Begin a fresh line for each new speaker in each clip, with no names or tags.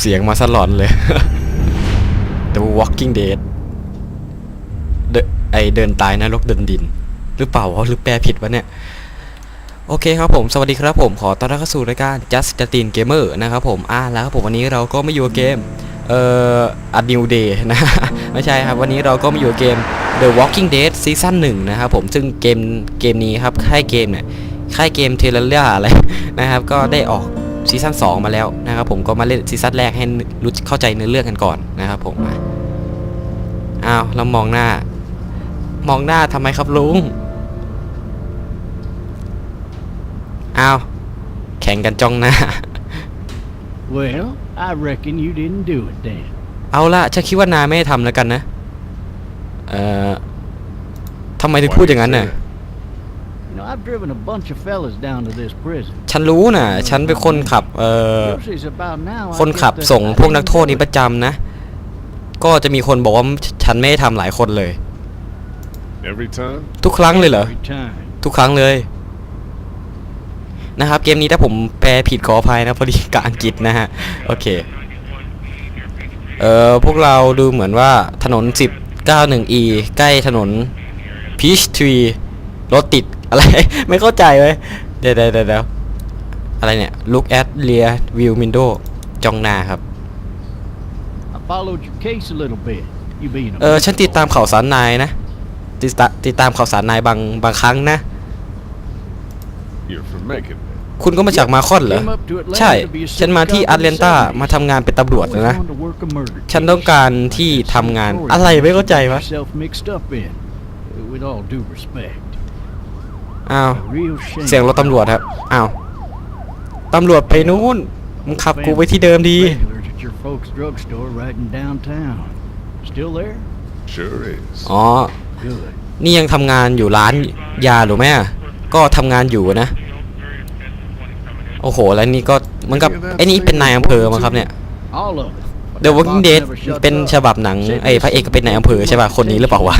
เสียงมาสลอนเลย The Walking Dead เดไอเดินตายนะรกเดินดิน หรือเปล่าวะหรือแปลผิดวะเนี่ย โอเคครับผม สวัสดีครับผม ขอต้อนรับเข้าสู่รายการ Just Justin Gamer นะครับผม อ่าแล้วครับผมวันนี้เราก็ไมาอยู่กับเกม เอ่อ A New Day นะ ไม่ใช่ครับ วันนี้เราก็มาอยู่กับเกม The Walking Dead Season 1 นะครับผม ซึ่งเกมเกมนี้ครับค่ายเกมเนี่ยค่ายเกมเทเลเรียอะไรนะครับ ก็ได้ออก ซีซั่น2 มาแล้วนะครับผมก็มาเล่นซีซั่นแรกให้รู้เข้าใจเนื้อเรื่องกันก่อนนะครับผมอะอ้าวเรามองหน้า มองหน้าทำไมครับลุงอ้าวแข่งกันจ้องหน้า
Well, I reckon you didn't do it then.
เอาละฉันคิดว่านายไม่ได้ทำแล้วกันนะ เอ่อทำไมถึงพูดอย่างนั้นน่ะ
You know, I've driven a bunch of fellas down to this prison.
ฉันรู้น่ะฉันเป็นคนขับเอ่อ
Usually it's about now. I
คนขับ
get the-
ส่งพวกนักโทษนี้ประจำนะ ก็จะมีคนบอกว่าฉันไม่ได้ทำหลายคนเลย
Every time?
ทุกครั้งเลยเหรอ
Every time.
ทุกครั้งเลย นะครับ เกมนี้ถ้าผมแปลผิดขออภัยนะพอดีกับอังกฤษนะฮะ โอเค เอ่อ พวกเราดูเหมือนว่าถนน 1091E ใกล้ถนน Peach Tree รถติด อะไร ไม่เข้าใจเลยเดี๋ยวเดี๋ยวเดี๋ยวเดี๋ยวอะไรเนี่ย Look at rear view window จ้องหน้าครับ
I followed your case a little bit. You being a
เออฉันติดตามข่าวสารนายนะ ติดตาติดตามข่าวสารนายบางบางครั้งนะ
You're from Macon.
คุณก็มาจากมาคอนเหรอ
Came up to Atlanta
ใช่
to be a
ฉันมาที่
city
แอตแลนตา
cop in the
มาทำงานเป็นตำรวจ
Always
นะ
wanted to work a murder
ฉัน
case.
ต้องการที่ทำงาน
Story
อะไรไม่เข้าใจ
you
วะ
get yourself mixed up in. With all due respect.
อ้าว
A real shame.
เสียงรถตำรวจครับอ้าวตำรวจไปนู้นมึงขับกูไปที่เดิมดี
Regulars at your folks' drugstore right in downtown. Still there?
Sure is.
อ๋อ
Good.
นี่ยังทำงานอยู่ร้านยาหรือไม่อะก็ทำงานอยู่นะ โอ้โห แล้วนี่ก็เหมือนกับไอ้นี่เป็นนายอำเภอมั้งครับเนี่ย
All of it. But
The
that
Walking
box
Dead
never shuts
เป็น
up.
ฉบับหนัง
Said
ไอ้พระเอกก็เป็นนายอำเภอใช่ป่ะ คนนี้หรือเปล่าวะ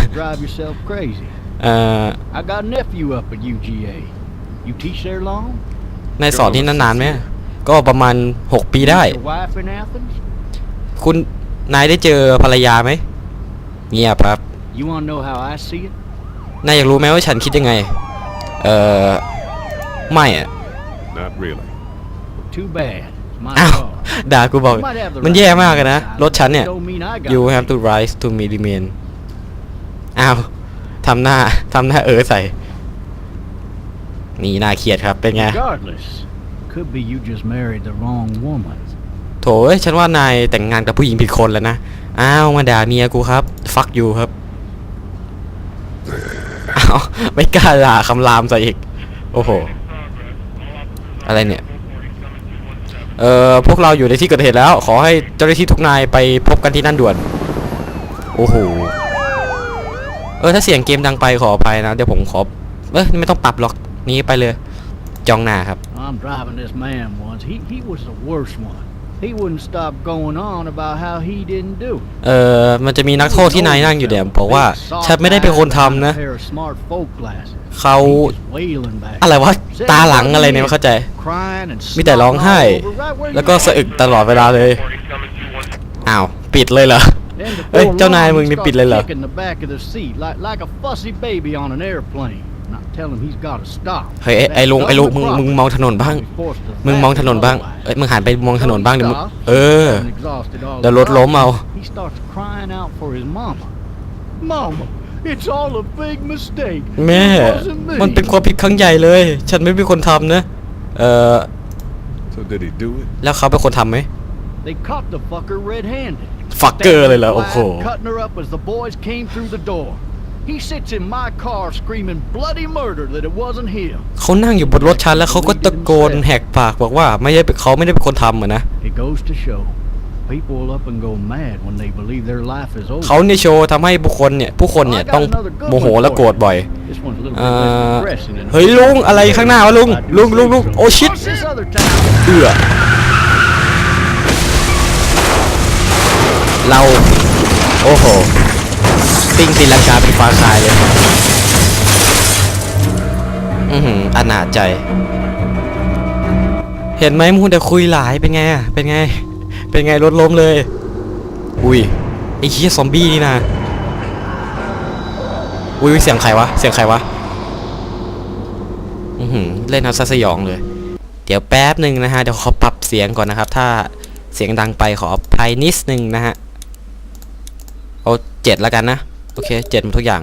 Drive yourself crazy.
เอ่อ
I got a nephew up at UGA. You teach there long?
นายสอนที่นั่นนานไหมก็ประมาณ 6 ปีได้
Your wife in Athens?
คุณนายได้เจอภรรยาไหมเงียบครับ
You want to know how I see it?
นายอยากรู้ไหมว่าฉันคิดยังไง เอ่อ ไม่อะ
Not really.
Too bad. It's my
อ้าว
fault.
ด่ากูบอก
You might have the
มัน
right
แย่
to
มากเลยนะ
decide,
รถฉันเนี่ย
but don't mean I got
you
the
have to
right.
rise to me remain อ้าว ทำหน้าทำหน้าเออใส่ นี่น่าเครียดครับ เป็นไง
Regardless, could be you just married the wrong woman.
โถเอ้ยฉันว่านายแต่งงานกับผู้หญิงผิดคนแล้วนะ อ้าว มาด่าเมียกูครับ fuck you ครับ อ้าว ไม่กล้าด่าคำรามใส่อีก โอ้โห อะไรเนี่ย เอ่อ พวกเราอยู่ในที่เกิดเหตุแล้ว ขอให้เจ้าหน้าที่ทุกนายไปพบกันที่นั่นด่วน โอ้โห เออถ้าเสียงเกมดังไปขออภัยนะเดี๋ยวผมขอเอ้ยไม่ต้องปรับหรอกนี้ไปเลยจ้องหน้าครับ
I'm driving this man once. He he was the worst one. He wouldn't stop going on about how he didn't do it.
เออมันจะมีนักโทษที่นายนั่งอยู่เนี่ยบอกว่าฉันไม่ได้เป็นคนทำนะ
Pair of smart folk glasses.
เขา
He just wailing back.
อะไรวะตาหลังอะไรเนี่ยไม่เข้าใจ
Crying and
มีแต่ร้องไห้
snotting all over right where
แล้ว
you
ก็
at.
สะอึกตลอดเวลาเลยอ้าวปิดเลยเหรอ
Then before
เอ้ย เจ้านาย
long,
มึง
he
นี่
starts
ปิดเลยเหรอ
kicking the back of the seat like like a fussy baby on an airplane. And I tell him he's got to stop.
เฮ้ยไอ้ไอ้ลุงไอ้ลุงมึงมึงมองถนนบ้าง
He's forced to
มึงมองถนนบ้าง
otherwise.
เอ้ยมึงหันไปมองถนนบ้างเดี๋ยวมึง
Stops,
เออ
having exhausted all
เดี๋ยว
his
รถล้มเอา
options, He starts crying out for his mama. Mama, it's all a big mistake.
แม่
It wasn't me.
มันเป็นความผิดครั้งใหญ่เลย ฉันไม่เป็นคนทำนะ เออ
So did he do it?
แล้วเขาเป็นคนทำไหม
They caught the fucker red-handed.
ฟักเกอร์เลยเหรอโอ้โห
Flat, Cutting her up as the boys came through the door. He sits in my car screaming bloody murder that it wasn't him.
เขานั่งอยู่บนรถฉันแล้วเขาก็ตะโกนแหกปากบอกว่าไม่ใช่เขาไม่ได้เป็นคนทำอะนะ
It goes to show. People will up and go mad when they believe their life is over.
เขาเนี่ยโชว์ทำให้บุคคลเนี่ยผู้คนเนี่ยต้องโมโหและโกรธบ่อย
This one's a little
เอ่
bit
อ
less depressing than
เฮ้ยลุงอะไรข้างหน้าวะลุง
I do
ลุง
say
ลุงลุง
so.
โอ้ชิต
What's this other town?
เอือ เรา โอ้โหปิ้งตีลังกาเป็นฟ้าคายเลย อือหืออนาจใจ เห็นไหมมูแต่คุยหลายเป็นไงอะเป็นไง เป็นไงรถล้มเลย อุ้ยไอ้เฮียซอมบี้นี่นะอุ้ยเสียงใครวะ เสียงใครวะ อือหือเล่นเอาซะสยองเลย เดี๋ยวแป๊บหนึ่งนะฮะ เดี๋ยวขอปรับเสียงก่อนนะครับ ถ้าเสียงดังไปขออภัยนิดนึงนะฮะ เอาเจ็ดแล้วกันนะ โอเคเจ็ดทุกอย่าง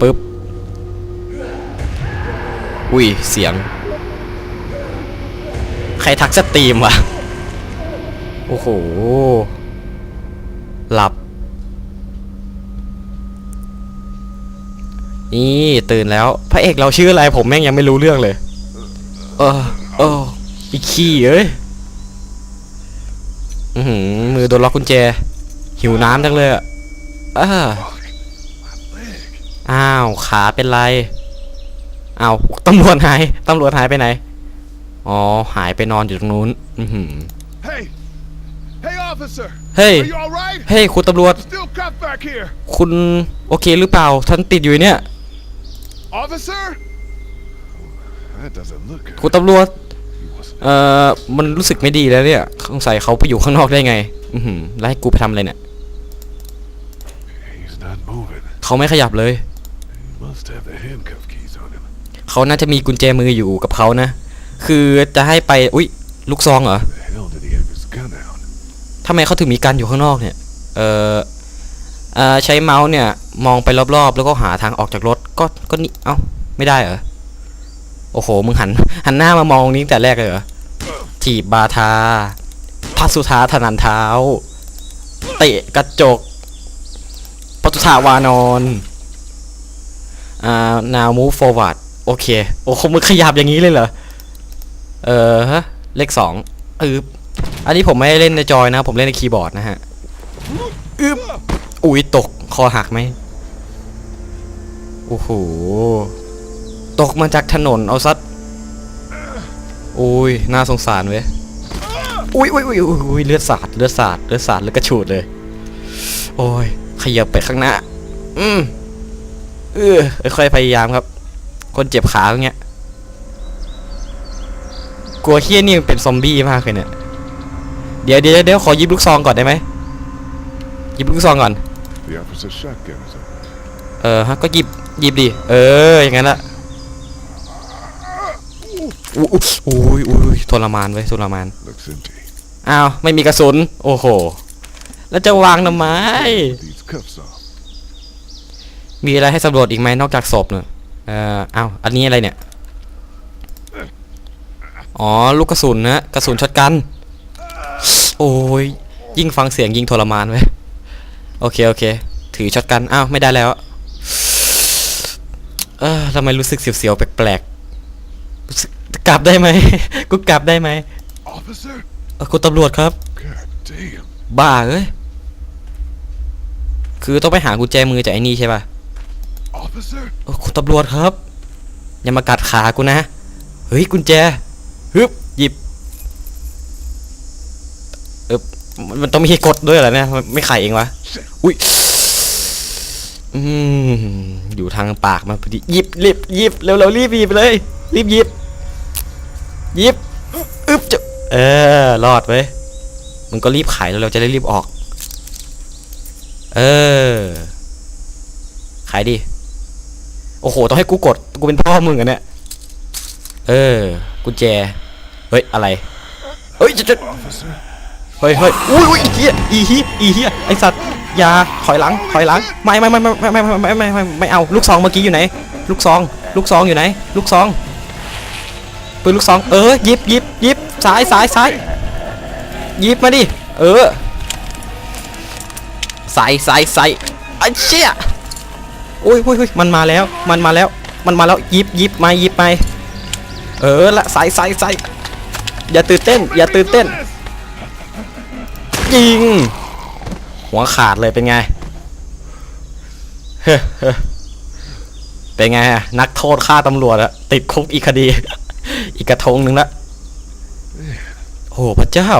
ปึ๊บอุ้ยเสียง ใครทักสตรีมวะ โอ้โห หลับ นี่ตื่นแล้ว พระเอกเราชื่ออะไรผมแม่งยังไม่รู้เรื่องเลย เออเอออีกขี้เอ้ย อือหือมือโดนล็อกกุญแจ หิวน้ำจังเลยอะ อ่าอ้าว ขาเป็นไร อ้าว ตำรวจหาย ตำรวจหายไปไหน อ๋อ หายไปนอนอยู่ตรงนู้น อือหือ
Hey! Hey, officer!
เฮ้ย
Are you alright?
เฮ้ย คุณตำรวจ
Still cuffed back here!
คุณโอเคหรือเปล่า ท่านติดอยู่เนี่ย
Officer? That doesn't look good.
คุณตำรวจ
He wasn't.
เอ่อ มันรู้สึกไม่ดีแล้วเนี่ย สงสัยเขาไปอยู่ข้างนอกได้ไง อือหือ แล้วให้กูไปทำอะไรเนี่ย เขาไม่ขยับเลย
He must have the handcuff keys on him.
เขาน่าจะมีกุญแจมืออยู่กับเขานะ คือจะให้ไป อุ๊ยลูกซองเหรอ
The hell did he have his gun out?
ทำไมเขาถึงมีกันอยู่ข้างนอกเนี่ย เอ่อเอ่อใช้เมาส์เนี่ย มองไปรอบๆ แล้วก็หาทางออกจากรถ ก็ ก็นี่ เอ้า ไม่ได้เหรอ โอ้โห มึงหัน หันหน้ามามองนี้ตั้งแต่แรกเลยเหรอ จีบบาทาพัสุธาถนันเท้า เตะกระจกป ตุธาวานอนอ่า now move forward โอเค โอ้โหมึงขยับอย่างนี้เลยเหรอ เออฮะ เลขสองเอออันนี้ผมไม่ได้เล่นในจอยนะ ผมเล่นในคีย์บอร์ดนะฮะอึบอุ้ยตก คอหักไหมโอ้โห ตกมาจากถนน เอาซัดอุ้ย น่าสงสารเว้ยอุ้ยอุ้ยอุ้ยอุ้ยอุ้ยเลือดสาด เลือดสาด เลือดสาด เลือดกระฉูดเลย โอ้ย ขยับไปข้างหน้า อืมเออค่อยๆพยายามครับ คนเจ็บขาอย่างเงี้ยกลัวเฮี้ยนี่มันเป็นซอมบี้มากเลยเนี่ยเดี๋ยวเดี๋ยวเดี๋ยวขอหยิบลูกซองก่อนได้ไหมหยิบลูกซองก่อน
The officer's shotgun is open.
เออฮะก็หยิบหยิบดิเอออย่างนั้นละอุ้ยอุ้ยอุ้ยทรมานไว้ยทรมาน
Looks empty.
อ้าวไม่มีกระสุน โอ้โห แล้วจะวางทำไม
These cuffs off.
มีอะไรให้สำรวจอีกไหมนอกจากศพเนี่ยเอ่ออ้าวอันนี้อะไรเนี่ย อ๋อ ลูกกระสุนนะ กระสุนช็อตกัน โอ้ย ยิ่งฟังเสียงยิ่งทรมานไว้ย โอเค โอเค ถือช็อตกัน อ้าว ไม่ได้แล้ว เออทำไมรู้สึกเสียวๆ แปลกๆรู้สึกกลับได้ไหม กูกลับได้ไหม
Officer?
เอ่อคุณตำรวจครับ
God damn.
บ้าเอ้ย คือต้องไปหากุญแจมือจากไอ้นี่ใช่ป่ะ
Officer?
เอ้อคุณตำรวจครับ อย่ามากัดขากูนะ เฮ้ยกุญแจฮึบหยิบเออมันมันต้องมีให้กดด้วยเหรอเนี่ยมันไม่ไขเองวะ
Shit.
อุ้ยอืมอยู่ทางปากมาพอดีหยิบรีบหยิบเร็วๆรีบหยิบเลย รีบหยิบหยิบอึ๊บจะเออรอดเว้ยมึงก็รีบไขแล้วเราจะได้รีบออก เออ ขายดิ โอ้โห ต้องให้กูกด กูเป็นพ่อมึงอะเนี่ย เออ กุญแจ เฮ้ย อะไร เฮ้ยจะจะเฮ้ยเฮ้ยอุ้ยอุ้ยอีเหี้ยอีเหี้ยอีเหี้ยไอสัตว์อย่าถอยหลัง ถอยหลัง ไม่ไม่ไม่ไม่ไม่ไม่ไม่ไม่ไม่เอา ลูกซองเมื่อกี้อยู่ไหน ลูกซอง ลูกซองอยู่ไหน ลูกซอง ปืนลูกซอง เออยิบยิบยิบซ้ายซ้ายซ้ายยิบมาดิ เออ ใส่ใส่ใส่ไอ้เชี่ยโอ้ยโอ้ยโอ้ยมันมาแล้ว มันมาแล้ว มันมาแล้วยิบยิบมายิบมาเออละใส่ใส่ใส่อย่าตื่นเต้น อย่าตื่นเต้นยิง หัวขาดเลยเป็นไงเฮ้เฮ้เป็นไงอะนักโทษฆ่าตำรวจอะติดคุกอีกคดี อีกกระทงหนึ่งละโอ้พระเจ้า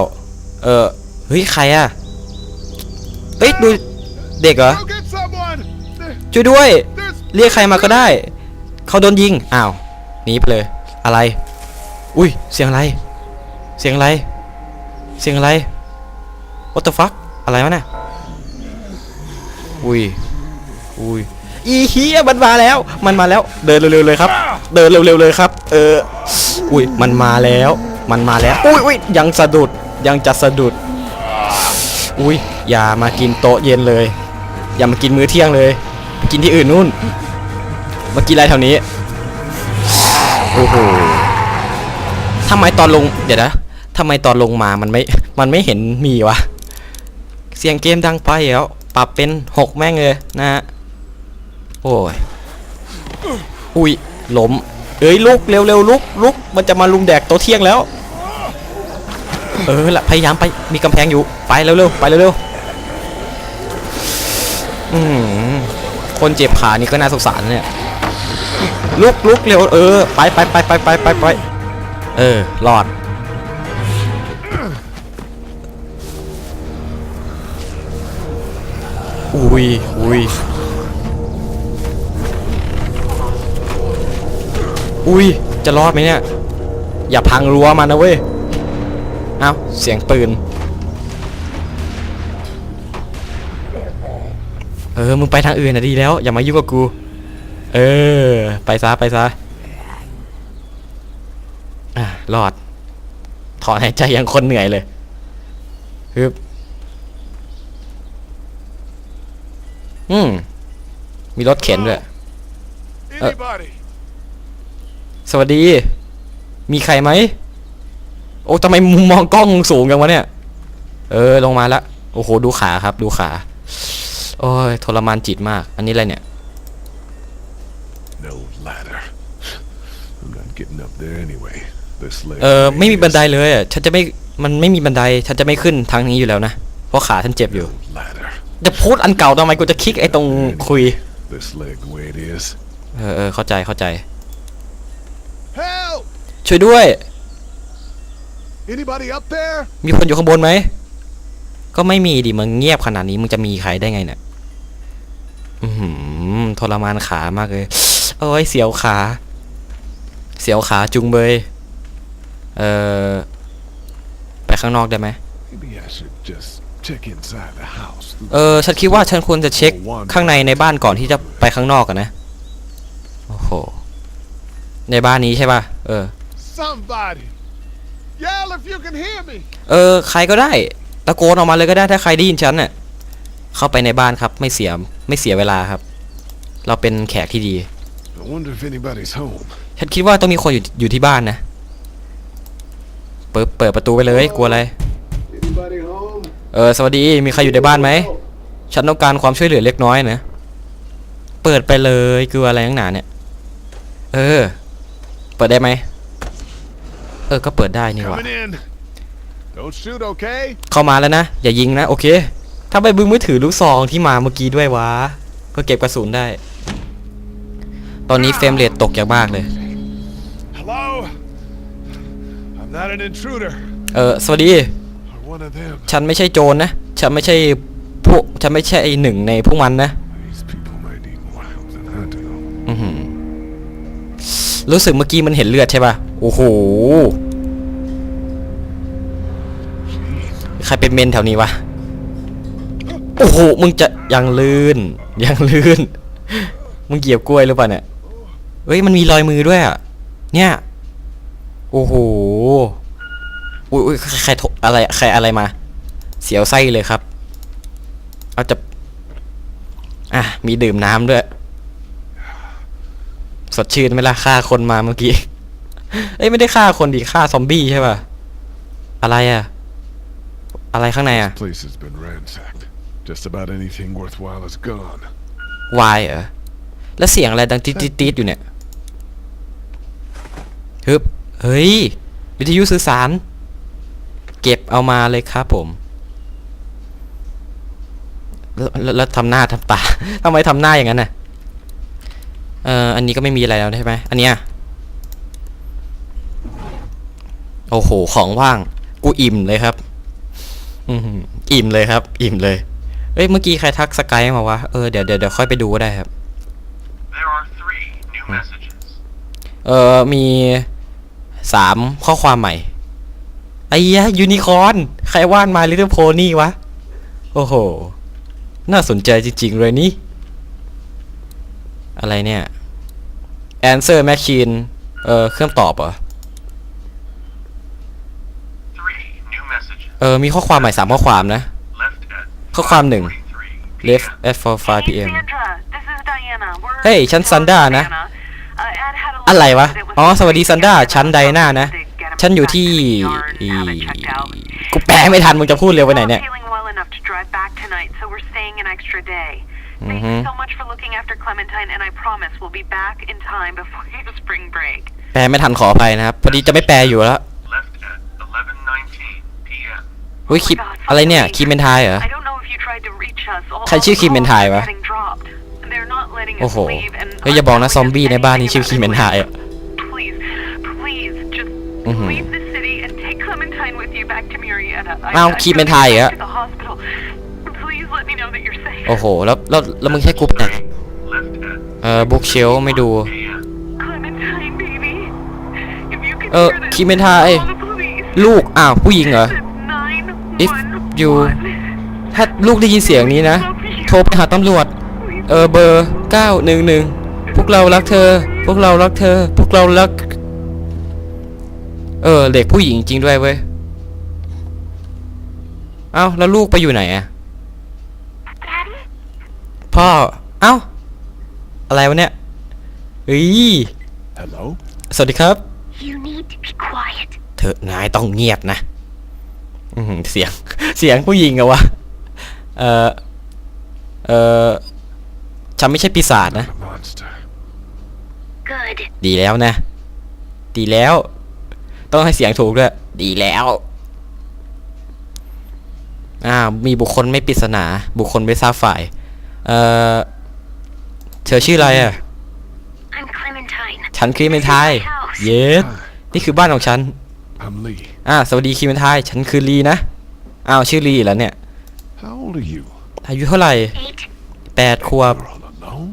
เออเฮ้ยใครอะ เอ้ยดูเด็กเหรอ
Go get someone! There-
ช่วยด้วย
There's
เรียกใครมาก็ได้ เขาโดนยิง อ้าวหนีไปเลย อะไร อุ้ย เสียงอะไร เสียงอะไร เสียงอะไร what the fuck อะไรวะเนี่ย อุ้ย อุ้ย อีเฮียมันมาแล้ว มันมาแล้ว เดินเร็วๆเลยครับ เดินเร็วๆเลยครับ เออ อุ้ย มันมาแล้ว มันมาแล้ว อุ้ยอุ้ยยังสะดุด ยังจะสะดุด อุ้ย อย่ามากินโต๊ะเย็นเลย อย่ามากินมื้อเที่ยงเลย กินที่อื่นนู่น มากินอะไรแถวนี้ โอ้โหทำไมตอนลง เดี๋ยวนะทำไมตอนลงมามันไม่ มันไม่เห็นมีวะ เสียงเกมดังไปแล้ว ปรับเป็นหกแม่งเลยนะฮะ โอ้ย อุ้ยล้ม เอ้ยลุกเร็วเร็วลุกลุก มันจะมาลุมแดกโตเที่ยงแล้ว เออละพยายามไป มีกำแพงอยู่ ไปเร็วเร็วไปเร็วเร็ว อืมคนเจ็บขานี่ก็น่าสงสารเนี่ยลุกลุกเร็วเออไปไปไปไปไปไปไปเออรอด อุ้ยอุ้ยอุ้ยจะรอดไหมเนี่ย อย่าพังรั้วมันนะเว้ย เอ้า เสียงปืน ออมึงไปทางอื่นนะดีแล้ว อย่ามายุ่งกับกู เออ ไปซะไปซะอะรอด ถอนหายใจยังคนเหนื่อยเลยฮึบอืมมีรถเข็นด้วย
Anybody?
สวัสดี มีใครไหม โอ้ทำไมมุมมองกล้องสูงกันวะเนี่ย เออ ลงมาละ โอ้โห ดูขาครับ ดูขา โอ้ยทรมานจิตมาก อันนี้อะไรเนี่ย
No ladder. I'm not getting up there anyway. This leg
เออ ไม่มีบันได
is
เลยอะฉันจะไม่ มันไม่มีบันได ฉันจะไม่ขึ้นทางนี้อยู่แล้วนะ เพราะขาฉันเจ็บอยู่
no ladder.
จะพูดอันเก่าทำไมกูจะคลิกไอ้ตรงคุย
This leg the way it is.
เออเออเข้าใจ เข้าใจ
Help!
ช่วยด้วย
Anybody up there?
มีคนอยู่ข้างบนไหม ก็ไม่มีดิ มึงเงียบขนาดนี้ มึงจะมีใครได้ไงเนี่ย อือหือทรมานขามากเลยโอ้ยเสียวขา เสียวขาจุงเบย เออไปข้างนอกได้ไหม
Maybe I should just check inside the house.
เออ ฉันคิดว่าฉันควรจะเช็คข้างในในบ้านก่อนที่จะไปข้างนอกกันนะ โอ้โห ในบ้านนี้ใช่ป่ะ เออ
Somebody! Yell if you can hear me!
เออ ใครก็ได้ ตะโกนออกมาเลยก็ได้ถ้าใครได้ยินฉันน่ะ เข้าไปในบ้านครับ ไม่เสีย ไม่เสียเวลาครับ เราเป็นแขกที่ดี
I wonder if anybody's home.
ฉันคิดว่าต้องมีคนอยู่อยู่ที่บ้านนะ เปิดเปิดประตูไปเลยกลัวอะไร
Anybody home?
เออสวัสดีมีใครอยู่ในบ้านไหม ฉันต้องการความช่วยเหลือเล็กน้อยนะ เปิดไปเลยกลัวอะไรนักหนาเนี่ย เออ เปิดได้ไหม เออก็เปิดได้นี่หว่า
Coming in. Don't shoot, okay?
เข้ามาแล้วนะ อย่ายิงนะ โอเค ถ้าไปบึ้งมือถือลูกซองที่มาเมื่อกี้ด้วยวะเพื่อเก็บกระสุนได้ ตอนนี้เฟรมเรทตกอย่างมากเลย
Hello? I'm not an intruder.
เออสวัสดี
Or one of them.
ฉันไม่ใช่โจรนะ ฉันไม่ใช่พวก ฉันไม่ใช่หนึ่งในพวกมันนะ
These people might need more help than I do.
อือหือรู้สึกเมื่อกี้มันเห็นเลือดใช่ป่ะ โอ้โห ใครเป็นเมนแถวนี้วะ โอ้โห มึงจะยังลื่น ยังลื่น มึงเหยียบกล้วยหรือเปล่าเนี่ย เฮ้ย มันมีรอยมือด้วยอะ เนี่ย โอ้โหอุ้ยใครทรอะไร ใครอะไรมา เสียวไส้เลยครับ เอาจะ อะ มีดื่มน้ำด้วย สดชื่นไหมล่ะฆ่าคนมาเมื่อกี้ เอ้ย ไม่ได้ฆ่าคนดิ ฆ่าซอมบี้ใช่ป่ะ อะไรอะ อะไรข้างในอะ
Just about anything worthwhile is gone.
วายเหรอ แล้วเสียงอะไรดังติดติดติดอยู่เนี่ยฮึบเฮ้ย วิทยุสื่อสาร เก็บเอามาเลยครับผม แล้วแล้วทำหน้าทำตา ทำไมทำหน้าอย่างนั้นน่ะ เอ่อ อันนี้ก็ไม่มีอะไรแล้วใช่ไหม อันเนี้ย โอ้โห ของว่าง กูอิ่มเลยครับ อือหืออิ่มเลยครับ อิ่มเลย เอ้ยเมื่อกี้ใครทักสกายมาวะเออเดี๋ยวเดี๋ยวเดี๋ยวค่อยไปดูก็ได้ครับ
There are three new messages.
เออมีสามข้อความใหม่ไอ้ยะยูนิคอร์นใครวาดมาลิตเติ้ลโพนี่วะ โอ้โห น่าสนใจจริง ๆ เลยนี่ อะไรเนี่ย answer machine เออเครื่องตอบเหรอ
Three new messages.
เออมีข้อความใหม่สามข้อความนะ
Left at
ข้อความหนึ่ง
43
left
PM.
at 4 5 p.m.
Sandra, this is Diana. We're
เฮ้ย ฉันซันด้านะ
Diana. Uh, Ed had a
อะไรวะ
letter that was
อ๋อ สวัสดีซันด้า ฉันไดนานะ
to get him
ฉันอยู่
back
ที่
to the yard and
อี
have it checked out.
กูแปลไม่ทัน มึงจะพูดเร็วไปไหน
We're
เนี่ย
not feeling well enough to drive back tonight, so we're staying an extra day. Thank
Mhm.
you so much for looking after Clementine, and I promise we'll be back in time before your spring break.
แปลไม่ทันขออภัยนะครับ พอดีจะไม่แปลอยู่แล้ว
Left at 11:19 p.m.
เฮ้ย
Oh
คิด
my God,
อะไรเนี่ย
finally.
คีเมนไทยเหรอ
I don't know if you tried to reach us. All,
ใครชื่อ
all
คีเมนไทย
calls are
วะ
getting dropped. They're not letting us
โอ้โห
leave, and
เฮ้ยอย่าบอกนะ
I'm
ซอมบี้ในบ้านนี้
anything
ชื่อคีเมนไทยอะ
Please, please, just
Mhm.
leave the city and take Clementine with you back to Murrieta. I-
อ้าว
I
คีเมน
gotta
ไทย
get
เหรอ
back to the hospital. Please let me know that you're safe.
โอ้โห แล้วแล้วแล้วมึงใช้กรุ๊ปไหน
Left at
เออบุ๊กเชลไม่ดู
a.m.
Clementine, baby. If you can
เออ
hear this,
คีเมนไทย
call the police.
ลูก อ้าว ผู้หญิงเหรอ
It's
If
911.
you ถ้าลูกได้ยินเสียงนี้นะ โทรไปหาตำรวจ เออเบอร์ 911 พวกเรารักเธอ พวกเรารักเธอ พวกเรารัก เออเด็กผู้หญิงจริงด้วยเว้ย เอ้าแล้วลูกไปอยู่ไหนอะพ่อ เอ้า อะไรวะเนี่ยเฮ้ย
Hello?
สวัสดีครับ
You need to be quiet.
เธอนายต้องเงียบนะอือหือ เสียง เสียงผู้หญิงอะวะ เออเออฉันไม่ใช่ปีศาจนะ
A monster.
Good.
ดีแล้วนะ ดีแล้ว ต้องให้เสียงถูกด้วย ดีแล้ว อ่า มีบุคคลไม่ปริศนา บุคคลไม่ทราบฝ่าย เอ่อเธอชื่ออะไรอะ
I'm Clementine.
ฉันครีเมนไทยเยสนี่คือบ้านของฉัน
I'm Lee.
อ่าสวัสดีครีเมนไทยฉันคือลีนะอ้าวชื่อลีแล้วเนี่ย
How old are you?
อายุเท่าไหร่
Eight.
แปดขวบ
You're all alone?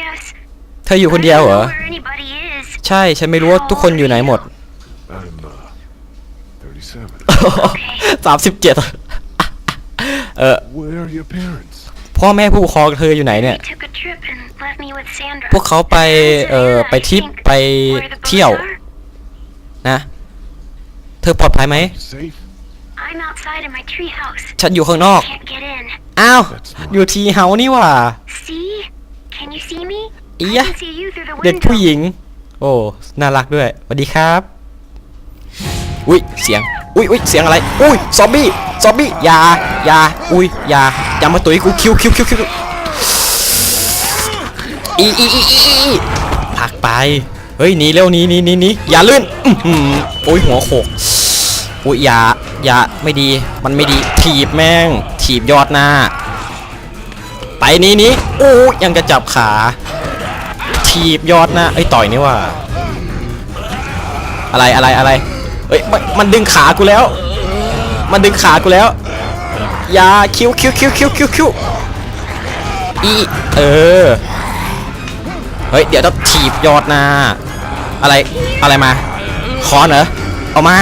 Yes.
เธออยู่คนเดียวเหรอ
I don't know where anybody is.
ใช่ฉันไม่รู้ว่าทุกคนอยู่ไหนหมด
I'm, uh, 37.
สามสิบเจ็ดเออ
Where are your parents?
พ่อแม่ผู้ปกครองเธออยู่ไหนเนี่ย
They took a trip and left me with Sandra.
พวกเขาไปเอ่อไปทริปไปเที่ยวนะ เธอปลอดภัยไหม
Safe?
I'm outside in my treehouse.
ฉันอยู่ข้างนอก
Can't get in.
อ้าว
That's not-
อยู่ทีเฮานี่หว่า
See? Can you see me?
อี
I
ยะ
can see you through the
เด็ก
window.
ผู้หญิง โอ้ น่ารักด้วยสวัสดีครับ อุ้ย เสียง อุ้ยอุ้ยเสียงอะไร อุ้ย ซอมบี้ ซอมบี้ อย่า อย่า อุ้ย อย่า อย่ามาตุยกูคิวคิวคิวคิวอีอีอีอีอีผลักไป เฮ้ยหนีเร็วหนีหนีหนีหนีอย่าลื่นโอ้ยหัวโขกอุ้ยอย่าอย่าไม่ดีมันไม่ดีถีบแม่ง ถีบยอดหน้า ไปนี้นี้โอ้ยังจะจับขา ถีบยอดหน้าเอ้ต่อยนี่ว่า อะไรอะไรอะไรเอ้ยมันดึงขากูแล้ว มันดึงขากูแล้ว อย่าคิวคิวคิวคิวคิวคิวอีเออ เฮ้ย เดี๋ยวต้องถีบยอดหน้า อะไร อะไรมา คอนเหรอ เอามา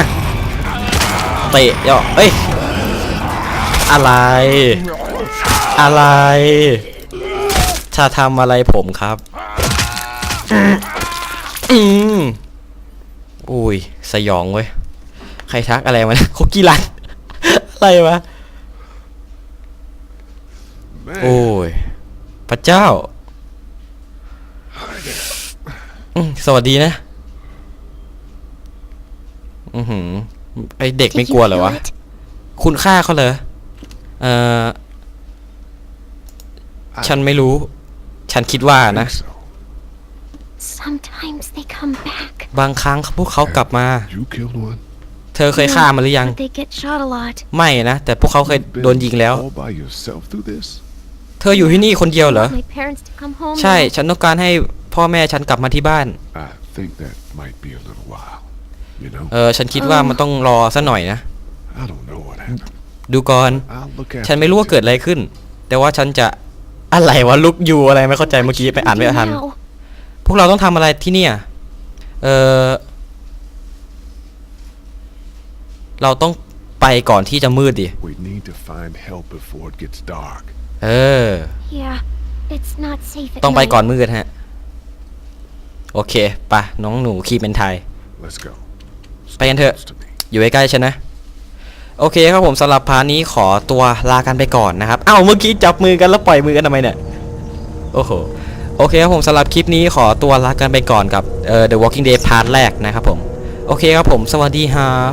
เตะยอดเอ้ย อะไร อะไร ถ้าทำอะไรผมครับ อืมอุ้ย สยองเว้ย ใครทักอะไรมาเนี่ยคุกกี้รัน อะไรวะ
Man,
โอ้ย พระเจ้าอืม สวัสดีนะ อือหือ ไอเด็กไม่
Did
กลัว
you
เหรอ
feel
วะ
it?
คุณค่าเขาเหรอ เอ่อฉันไม่รู้ ฉันคิดว่า
I
นะ
think so.
Sometimes they come back.
บางครั้งพวกเขากลับมา
You killed one?
เธอเคยฆ่ามันหรือยัง
But they get shot a lot.
ไม่นะ แต่พวกเขาเคย
You've
โดนยิงแล้ว
all by yourself through this?
เธออยู่ที่นี่คนเดียวเหรอ
My parents to come home.
ใช่
now.
ฉันต้องการให้ พ่อแม่ฉันกลับมาที่บ้าน
I think that might be a little while. You know?
เออฉันคิดว่ามันต้องรอสักหน่อยนะ
I don't know what happened.
ดูก่อน
I'll look at
ฉันไม่รู้ว่าเกิดอะไรขึ้น แต่ว่าฉันจะอะไรวะลุกอยู่อะไรไม่เข้าใจเมื่อกี้ไปอ่านไม่ทัน
Now.
พวกเราต้องทำอะไรที่เนี่ย เออเราต้องไปก่อนที่จะมืดดิ
We need to find help before it gets dark.
เออ
Yeah, it's not safe at
ต้องไป
night.
ก่อนมืดฮะ โอเคไปะน้องหนูขี่เป็นไทย
Let's go.
ไปกันเถอะ
Close to me.
อยู่ใกล้ๆฉันนะ โอเคครับผมสำหรับพาร์ทนี้ขอตัวลากันไปก่อนนะครับอ้าวเมื่อกี้จับมือกันแล้วปล่อยมือกันทำไมเนี่ย โอ้โห โอเคครับผมสำหรับคลิปนี้ขอตัวลากันไปก่อนกับเอ่อ The Walking Dead พาร์ทแรกนะครับผม โอเคครับผม สวัสดีครับ